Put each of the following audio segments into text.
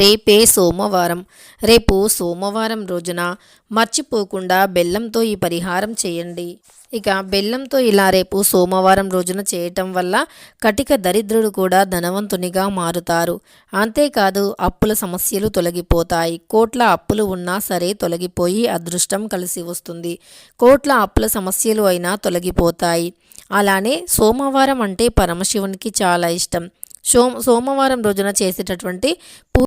రేపే సోమవారం. రేపు సోమవారం రోజున మర్చిపోకుండా బెల్లంతో ఈ పరిహారం చేయండి. ఇక బెల్లంతో ఇలా రేపు సోమవారం రోజున చేయటం వల్ల కటిక దరిద్రుడు కూడా ధనవంతునిగా మారుతారు. అంతేకాదు అప్పుల సమస్యలు తొలగిపోతాయి. కోట్ల అప్పులు ఉన్నా సరే తొలగిపోయి అదృష్టం కలిసి వస్తుంది. కోట్ల అప్పుల సమస్యలు అయినా తొలగిపోతాయి. అలానే సోమవారం అంటే పరమశివునికి చాలా ఇష్టం. సోమవారం రోజున చేసేటటువంటి పూ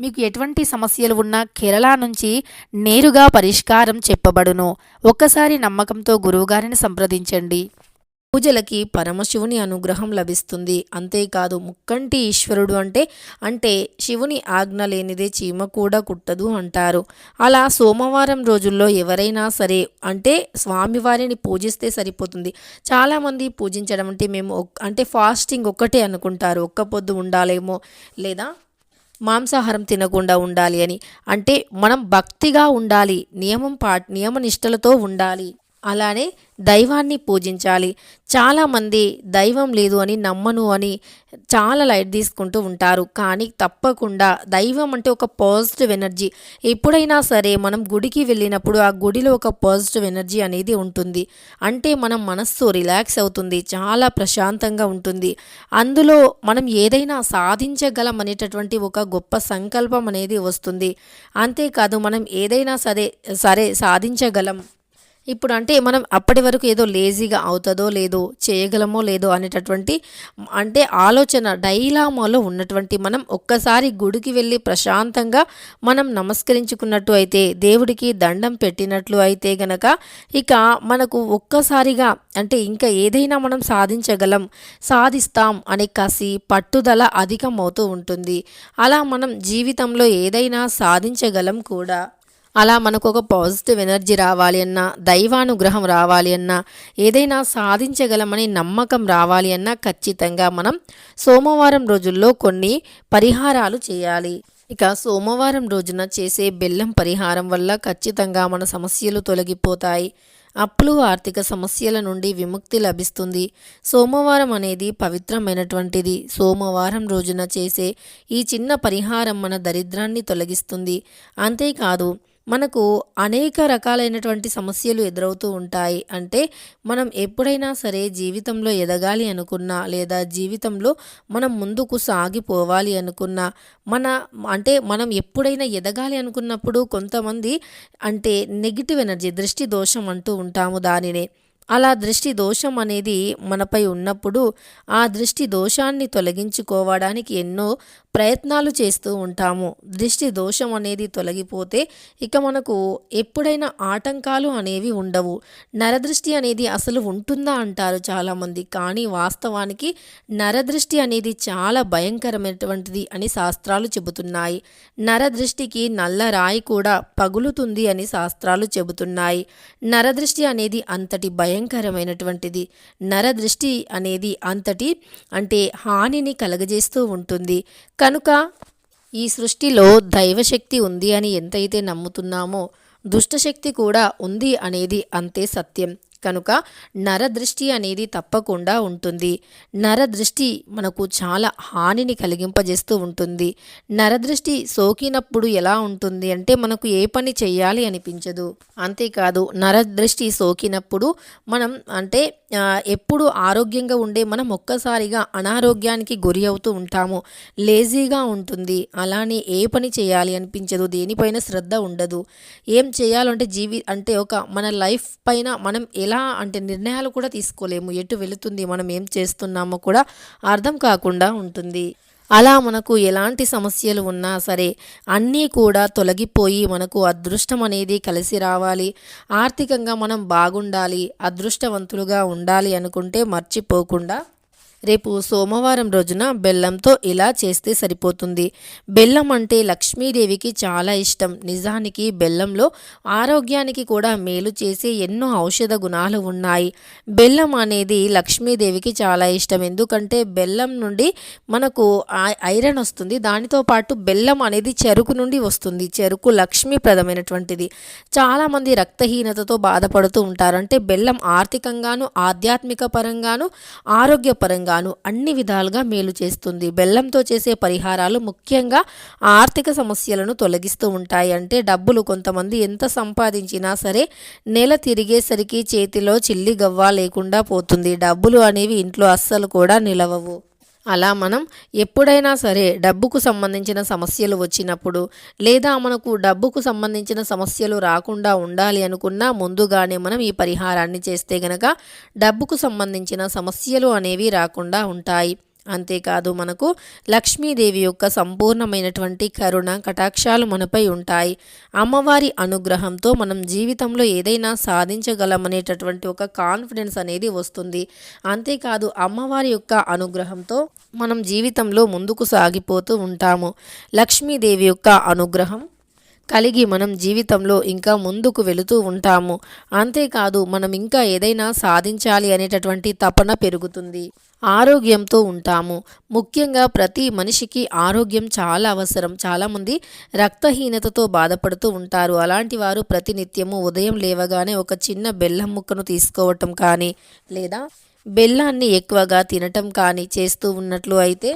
మీకు ఎటువంటి సమస్యలు ఉన్నా కేరళ నుంచి నేరుగా పరిష్కారం చెప్పబడును. ఒక్కసారి నమ్మకంతో గురువుగారిని సంప్రదించండి. పూజలకి పరమశివుని అనుగ్రహం లభిస్తుంది. అంతేకాదు ముక్కంటి ఈశ్వరుడు అంటే అంటే శివుని ఆజ్ఞ లేనిదే చీమ కూడా కుట్టదు అంటారు. అలా సోమవారం రోజుల్లో ఎవరైనా సరే అంటే స్వామివారిని పూజిస్తే సరిపోతుంది. చాలామంది పూజించడం అంటే మేము ఒక్- అంటే ఫాస్టింగ్ ఒక్కటే అనుకుంటారు. ఒక్క పొద్దు ఉండాలేమో లేదా మాంసాహారం తినకుండా ఉండాలి అని. అంటే మనం భక్తిగా ఉండాలి నియమం పా నియమనిష్టలతో ఉండాలి. అలానే దైవాన్ని పూజించాలి. చాలామంది దైవం లేదు అని నమ్మను అని చాలా లైట్ తీసుకుంటూ ఉంటారు. కానీ తప్పకుండా దైవం అంటే ఒక పాజిటివ్ ఎనర్జీ. ఎప్పుడైనా సరే మనం గుడికి వెళ్ళినప్పుడు ఆ గుడిలో ఒక పాజిటివ్ ఎనర్జీ అనేది ఉంటుంది. అంటే మనం మనస్సు రిలాక్స్ అవుతుంది. చాలా ప్రశాంతంగా ఉంటుంది. అందులో మనం ఏదైనా సాధించగలం అనేటటువంటి ఒక గొప్ప సంకల్పం అనేది వస్తుంది. అంతేకాదు మనం ఏదైనా సరే సరే సాధించగలం. ఇప్పుడు అంటే మనం అప్పటి వరకు ఏదో లేజీగా అవుతుందో లేదో చేయగలమో లేదో అనేటటువంటి అంటే ఆలోచన డైలామాలో ఉన్నటువంటి మనం ఒక్కసారి గుడికి వెళ్ళి ప్రశాంతంగా మనం నమస్కరించుకున్నట్టు అయితే దేవుడికి దండం పెట్టినట్లు అయితే గనక ఇక మనకు ఒక్కసారిగా అంటే ఇంకా ఏదైనా మనం సాధించగలం సాధిస్తాం అనే కసి పట్టుదల అధికమవుతూ ఉంటుంది. అలా మనం జీవితంలో ఏదైనా సాధించగలం కూడా. అలా మనకు ఒక పాజిటివ్ ఎనర్జీ రావాలి అన్నా దైవానుగ్రహం రావాలి అన్నా ఏదైనా సాధించగలమని నమ్మకం రావాలి అన్నా ఖచ్చితంగా మనం సోమవారం రోజుల్లో కొన్ని పరిహారాలు చేయాలి. ఇక సోమవారం రోజున చేసే బెల్లం పరిహారం వల్ల ఖచ్చితంగా మన సమస్యలు తొలగిపోతాయి. అప్పులు ఆర్థిక సమస్యల నుండి విముక్తి లభిస్తుంది. సోమవారం అనేది పవిత్రమైనటువంటిది. సోమవారం రోజున చేసే ఈ చిన్న పరిహారం మన దరిద్రాన్ని తొలగిస్తుంది. అంతేకాదు మనకు అనేక రకాలైనటువంటి సమస్యలు ఎదురవుతూ ఉంటాయి. అంటే మనం ఎప్పుడైనా సరే జీవితంలో ఎదగాలి అనుకున్నా లేదా జీవితంలో మనం ముందుకు సాగిపోవాలి అనుకున్నా మన అంటే మనం ఎప్పుడైనా ఎదగాలి అనుకున్నప్పుడు కొంతమంది అంటే నెగిటివ్ ఎనర్జీ దృష్టి దోషం అంటూ ఉంటాము దానినే. అలా దృష్టి దోషం అనేది మనపై ఉన్నప్పుడు ఆ దృష్టి దోషాన్ని తొలగించుకోవడానికి ఎన్నో ప్రయత్నాలు చేస్తూ ఉంటాము. దృష్టి దోషం అనేది తొలగిపోతే ఇక మనకు ఎప్పుడైనా ఆటంకాలు అనేవి ఉండవు. నరదృష్టి అనేది అసలు ఉంటుందా అంటారు చాలామంది. కానీ వాస్తవానికి నరదృష్టి అనేది చాలా భయంకరమైనటువంటిది అని శాస్త్రాలు చెబుతున్నాయి. నరదృష్టికి నల్ల రాయి కూడా పగులుతుంది అని శాస్త్రాలు చెబుతున్నాయి. నరదృష్టి అనేది అంతటి భయంకరమైనటువంటిది. నరదృష్టి అనేది అంతటి అంటే హానిని కలగజేస్తూ ఉంటుంది. కనుక ఈ సృష్టిలో దైవశక్తి ఉంది అని ఎంతైతే నమ్ముతున్నామో దుష్టశక్తి కూడా ఉంది అనేది అంతే సత్యం. కనుక నరదృష్టి అనేది తప్పకుండా ఉంటుంది. నరదృష్టి మనకు చాలా హానిని కలిగింపజేస్తూ ఉంటుంది. నరదృష్టి సోకినప్పుడు ఎలా ఉంటుంది అంటే మనకు ఏ పని చేయాలి అనిపించదు. అంతేకాదు నరదృష్టి సోకినప్పుడు మనం అంటే ఎప్పుడు ఆరోగ్యంగా ఉండే మనం ఒక్కసారిగా అనారోగ్యానికి గురి అవుతూ ఉంటాము. లేజీగా ఉంటుంది. అలానే ఏ పని చేయాలి అనిపించదు. దేనిపైన శ్రద్ధ ఉండదు. ఏం చేయాలంటే జీవి అంటే ఒక మన లైఫ్ పైన మనం ఎలా అంటే నిర్ణయాలు కూడా తీసుకోలేము. ఎటు వెళుతుంది మనం ఏం చేస్తున్నామో కూడా అర్థం కాకుండా ఉంటుంది. అలా మనకు ఎలాంటి సమస్యలు ఉన్నా సరే అన్నీ కూడా తొలగిపోయి మనకు అదృష్టం అనేది కలిసి రావాలి. ఆర్థికంగా మనం బాగుండాలి అదృష్టవంతులుగా ఉండాలి అనుకుంటే మర్చిపోకుండా రేపు సోమవారం రోజున బెల్లంతో ఇలా చేస్తే సరిపోతుంది. బెల్లం అంటే లక్ష్మీదేవికి చాలా ఇష్టం. నిజానికి బెల్లంలో ఆరోగ్యానికి కూడా మేలు చేసే ఎన్నో ఔషధ గుణాలు ఉన్నాయి. బెల్లం అనేది లక్ష్మీదేవికి చాలా ఇష్టం. ఎందుకంటే బెల్లం నుండి మనకు ఐరన్ వస్తుంది. దానితో పాటు బెల్లం అనేది చెరుకు నుండి వస్తుంది. చెరుకు లక్ష్మీప్రదమైనటువంటిది. చాలామంది రక్తహీనతతో బాధపడుతూ ఉంటారు. అంటే బెల్లం ఆర్థికంగాను ఆధ్యాత్మిక పరంగాను ఆరోగ్యపరంగా గాను అన్ని విధాలుగా మేలు చేస్తుంది. బెల్లంతో చేసే పరిహారాలు ముఖ్యంగా ఆర్థిక సమస్యలను తొలగిస్తూ ఉంటాయి. అంటే డబ్బులు కొంతమంది ఎంత సంపాదించినా సరే నెల తిరిగేసరికి చేతిలో చిల్లి గవ్వ లేకుండా పోతుంది. డబ్బులు అనేవి ఇంట్లో అస్సలు కూడా నిలవవు. అలా మనం ఎప్పుడైనా సరే డబ్బుకు సంబంధించిన సమస్యలు వచ్చినప్పుడు లేదా మనకు డబ్బుకు సంబంధించిన సమస్యలు రాకుండా ఉండాలి అనుకున్నా ముందుగానే మనం ఈ పరిహారాన్ని చేస్తే గనక డబ్బుకు సంబంధించిన సమస్యలు అనేవి రాకుండా ఉంటాయి. అంతేకాదు మనకు లక్ష్మీదేవి యొక్క సంపూర్ణమైనటువంటి కరుణ కటాక్షాలు మనపై ఉంటాయి. అమ్మవారి అనుగ్రహంతో మనం జీవితంలో ఏదైనా సాధించగలమనేటటువంటి ఒక కాన్ఫిడెన్స్ అనేది వస్తుంది. అంతేకాదు అమ్మవారి యొక్క అనుగ్రహంతో మనం జీవితంలో ముందుకు సాగిపోతూ ఉంటాము. లక్ష్మీదేవి యొక్క అనుగ్రహం కలిగి మనం జీవితంలో ఇంకా ముందుకు వెళుతూ ఉంటాము. అంతేకాదు మనం ఇంకా ఏదైనా సాధించాలి అనేటటువంటి తపన పెరుగుతుంది. ఆరోగ్యంతో ఉంటాము. ముఖ్యంగా ప్రతి మనిషికి ఆరోగ్యం చాలా అవసరం. చాలామంది రక్తహీనతతో బాధపడుతూ ఉంటారు. అలాంటి వారు ప్రతినిత్యము ఉదయం లేవగానే ఒక చిన్న బెల్లం ముక్కను తీసుకోవటం కానీ లేదా బెల్లాన్ని ఎక్కువగా తినటం కానీ చేస్తూ ఉన్నట్లు అయితే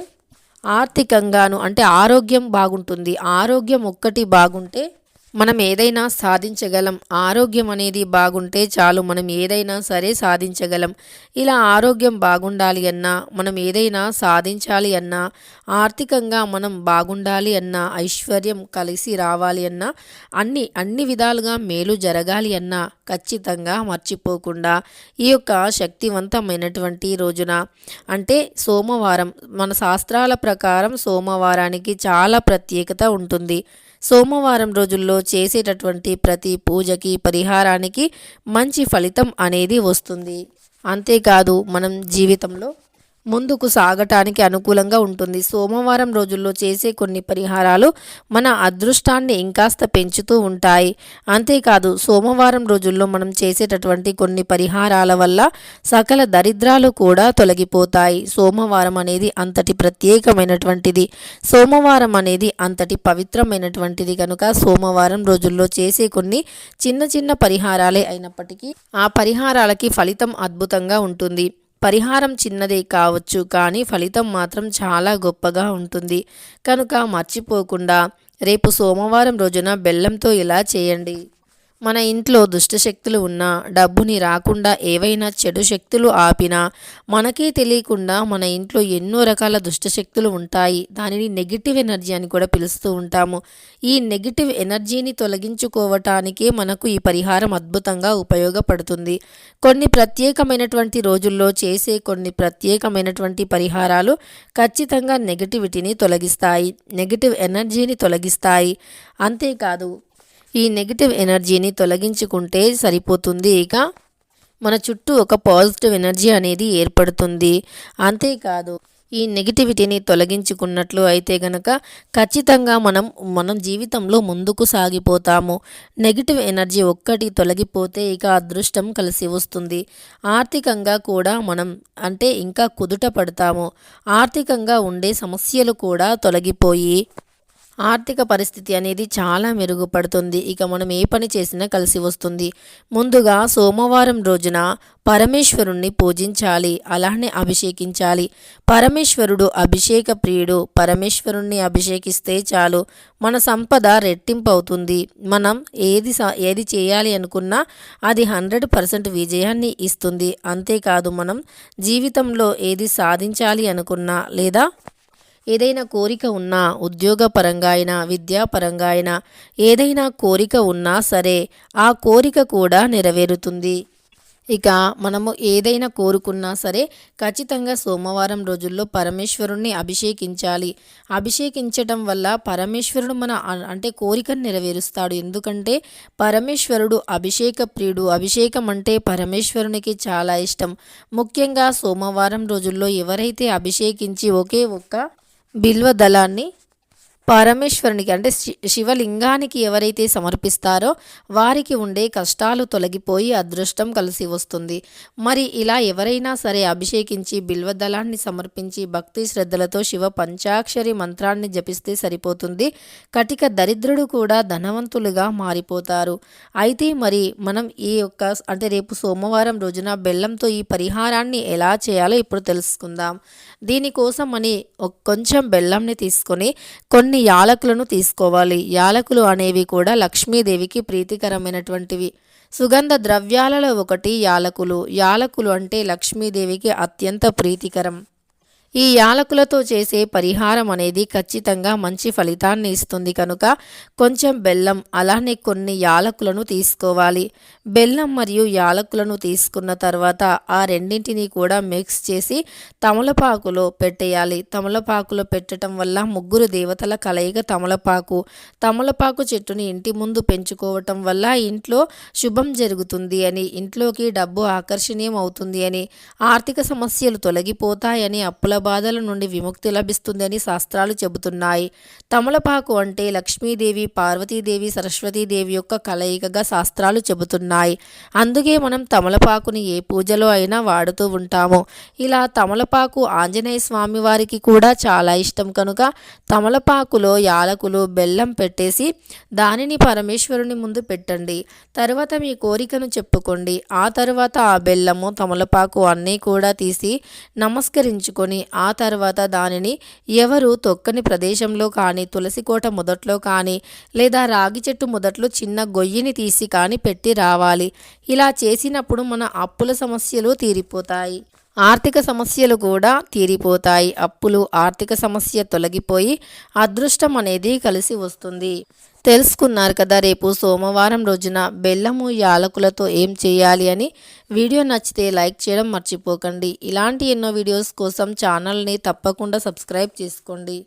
ఆర్థికంగాను అంటే ఆరోగ్యం బాగుంటుంది. ఆరోగ్యం ఒక్కటి బాగుంటే మనం ఏదైనా సాధించగలం. ఆరోగ్యం అనేది బాగుంటే చాలు మనం ఏదైనా సరే సాధించగలం. ఇలా ఆరోగ్యం బాగుండాలి అన్నా మనం ఏదైనా సాధించాలి అన్నా ఆర్థికంగా మనం బాగుండాలి అన్నా ఐశ్వర్యం కలిసి రావాలి అన్నా అన్ని అన్ని విధాలుగా మేలు జరగాలి అన్నా ఖచ్చితంగా మర్చిపోకుండా ఈ యొక్క శక్తివంతమైనటువంటి రోజున. అంటే సోమవారం మన శాస్త్రాల ప్రకారం సోమవారానికి చాలా ప్రత్యేకత ఉంటుంది. సోమవారం రోజుల్లో చేసేటటువంటి ప్రతి పూజకి పరిహారానికి మంచి ఫలితం అనేది వస్తుంది. అంతేకాదు మనం జీవితంలో ముందుకు సాగటానికి అనుకూలంగా ఉంటుంది. సోమవారం రోజుల్లో చేసే కొన్ని పరిహారాలు మన అదృష్టాన్ని ఇంకాస్త పెంచుతూ ఉంటాయి. అంతేకాదు సోమవారం రోజుల్లో మనం చేసేటటువంటి కొన్ని పరిహారాల వల్ల సకల దరిద్రాలు కూడా తొలగిపోతాయి. సోమవారం అనేది అంతటి ప్రత్యేకమైనటువంటిది. సోమవారం అనేది అంతటి పవిత్రమైనటువంటిది కనుక సోమవారం రోజుల్లో చేసే కొన్ని చిన్న చిన్న పరిహారాలే అయినప్పటికీ ఆ పరిహారాలకి ఫలితం అద్భుతంగా ఉంటుంది. పరిహారం చిన్నదే కావచ్చు కానీ ఫలితం మాత్రం చాలా గొప్పగా ఉంటుంది. కనుక మర్చిపోకుండా రేపు సోమవారం రోజున బెల్లంతో ఇలా చేయండి. మన ఇంట్లో దుష్టశక్తులు ఉన్నా డబ్బుని రాకుండా ఏవైనా చెడు శక్తులు ఆపినా మనకే తెలియకుండా మన ఇంట్లో ఎన్నో రకాల దుష్టశక్తులు ఉంటాయి. దానిని నెగిటివ్ ఎనర్జీ అని కూడా పిలుస్తూ ఉంటాము. ఈ నెగిటివ్ ఎనర్జీని తొలగించుకోవటానికే మనకు ఈ పరిహారం అద్భుతంగా ఉపయోగపడుతుంది. కొన్ని ప్రత్యేకమైనటువంటి రోజుల్లో చేసే కొన్ని ప్రత్యేకమైనటువంటి పరిహారాలు ఖచ్చితంగా నెగిటివిటీని తొలగిస్తాయి. నెగిటివ్ ఎనర్జీని తొలగిస్తాయి. అంతేకాదు ఈ నెగిటివ్ ఎనర్జీని తొలగించుకుంటే సరిపోతుంది. ఇక మన చుట్టూ ఒక పాజిటివ్ ఎనర్జీ అనేది ఏర్పడుతుంది. అంతేకాదు ఈ నెగిటివిటీని తొలగించుకున్నట్లు అయితే గనక ఖచ్చితంగా మనం మనం జీవితంలో ముందుకు సాగిపోతాము. నెగిటివ్ ఎనర్జీ ఒక్కటి తొలగిపోతే ఇక అదృష్టం కలిసి వస్తుంది. ఆర్థికంగా కూడా మనం అంటే ఇంకా కుదుట పడతాము. ఆర్థికంగా ఉండే సమస్యలు కూడా తొలగిపోయి ఆర్థిక పరిస్థితి అనేది చాలా మెరుగుపడుతుంది. ఇక మనం ఏ పని చేసినా కలిసి వస్తుంది. ముందుగా సోమవారం రోజున పరమేశ్వరుణ్ణి పూజించాలి. అలానే అభిషేకించాలి. పరమేశ్వరుడు అభిషేక ప్రియుడు. పరమేశ్వరుణ్ణి అభిషేకిస్తే చాలు. మన సంపద రెట్టింపు అవుతుంది మనం ఏది ఏది చేయాలి అనుకున్నా అది హండ్రెడ్ పర్సెంట్ విజయాన్ని ఇస్తుంది. అంతేకాదు మనం జీవితంలో ఏది సాధించాలి అనుకున్నా లేదా ఏదైనా కోరిక ఉన్నా ఉద్యోగపరంగా అయినా విద్యాపరంగా అయినా ఏదైనా కోరిక ఉన్నా సరే ఆ కోరిక కూడా నెరవేరుతుంది. ఇక మనము ఏదైనా కోరుకున్నా సరే ఖచ్చితంగా సోమవారం రోజుల్లో పరమేశ్వరుణ్ణి అభిషేకించాలి. అభిషేకించటం వల్ల పరమేశ్వరుడు మన అంటే కోరికను నెరవేరుస్తాడు. ఎందుకంటే పరమేశ్వరుడు అభిషేక ప్రియుడు. అభిషేకం అంటే పరమేశ్వరునికి చాలా ఇష్టం. ముఖ్యంగా సోమవారం రోజుల్లో ఎవరైతే అభిషేకించి ఒకే ఒక్క బిల్వ దళాన్ని పరమేశ్వరునికి అంటే శి- శివలింగానికి ఎవరైతే సమర్పిస్తారో వారికి ఉండే కష్టాలు తొలగిపోయి అదృష్టం కలిసి వస్తుంది. మరి ఇలా ఎవరైనా సరే అభిషేకించి బిల్వదళాన్ని సమర్పించి భక్తి శ్రద్ధలతో శివ పంచాక్షరి మంత్రాన్ని జపిస్తే సరిపోతుంది. కటిక దరిద్రుడు కూడా ధనవంతులుగా మారిపోతారు. అయితే మరి మనం ఈ యొక్క అంటే రేపు సోమవారం రోజున బెల్లంతో ఈ పరిహారాన్ని ఎలా చేయాలో ఇప్పుడు తెలుసుకుందాం. దీనికోసం అని కొంచెం బెల్లంని తీసుకొని కొన్ని యాలకులను తీసుకోవాలి. యాలకులు అనేవి కూడా లక్ష్మీదేవికి ప్రీతికరమైనటువంటివి. సుగంధ ద్రవ్యాలలో ఒకటి యాలకులు. యాలకులు అంటే లక్ష్మీదేవికి అత్యంత ప్రీతికరం. ఈ యాలకులతో చేసే పరిహారం అనేది ఖచ్చితంగా మంచి ఫలితాన్ని ఇస్తుంది కనుక కొంచెం బెల్లం అలానే కొన్ని యాలకులను తీసుకోవాలి. బెల్లం మరియు యాలకులను తీసుకున్న తర్వాత ఆ రెండింటిని కూడా మిక్స్ చేసి తమలపాకులో పెట్టేయాలి. తమలపాకులో పెట్టడం వల్ల ముగ్గురు దేవతల కలయిక తమలపాకు. తమలపాకు చెట్టుని ఇంటి ముందు పెంచుకోవటం వల్ల ఇంట్లో శుభం జరుగుతుంది అని ఇంట్లోకి డబ్బు ఆకర్షణీయం అవుతుంది అని ఆర్థిక సమస్యలు తొలగిపోతాయని అప్పుల బాధల నుండి విముక్తి లభిస్తుందని శాస్త్రాలు చెబుతున్నాయి. తమలపాకు అంటే లక్ష్మీదేవి పార్వతీదేవి సరస్వతీదేవి యొక్క కలయికగా శాస్త్రాలు చెబుతున్నాయి. అందుకే మనం తమలపాకుని ఏ పూజలో అయినా వాడుతూ ఉంటాము. ఇలా తమలపాకు ఆంజనేయ స్వామి వారికి కూడా చాలా ఇష్టం కనుక తమలపాకులో యాలకులు బెల్లం పెట్టేసి దానిని పరమేశ్వరుని ముందు పెట్టండి. తర్వాత మీ కోరికను చెప్పుకోండి. ఆ తర్వాత ఆ బెల్లము తమలపాకు అన్నీ కూడా తీసి నమస్కరించుకొని ఆ తర్వాత దానిని ఎవరు తొక్కని ప్రదేశంలో కానీ తులసి కోట మొదట్లో కానీ లేదా రాగి చెట్టు మొదట్లో చిన్న గొయ్యిని తీసి కానీ పెట్టి రావాలి. ఇలా చేసినప్పుడు మన అప్పుల సమస్యలు తీరిపోతాయి. ఆర్థిక సమస్యలు కూడా తీరిపోతాయి. అప్పులు ఆర్థిక సమస్య తొలగిపోయి అదృష్టం అనేది కలిసి వస్తుంది. తెలుసుకున్నారు కదా రేపు సోమవారం రోజున బెల్లము యాలకులతో ఏం చేయాలి అని. వీడియో నచ్చితే లైక్ చేయడం మర్చిపోకండి. ఇలాంటి ఎన్నో వీడియోస్ కోసం ఛానల్ని తప్పకుండా సబ్స్క్రైబ్ చేసుకోండి.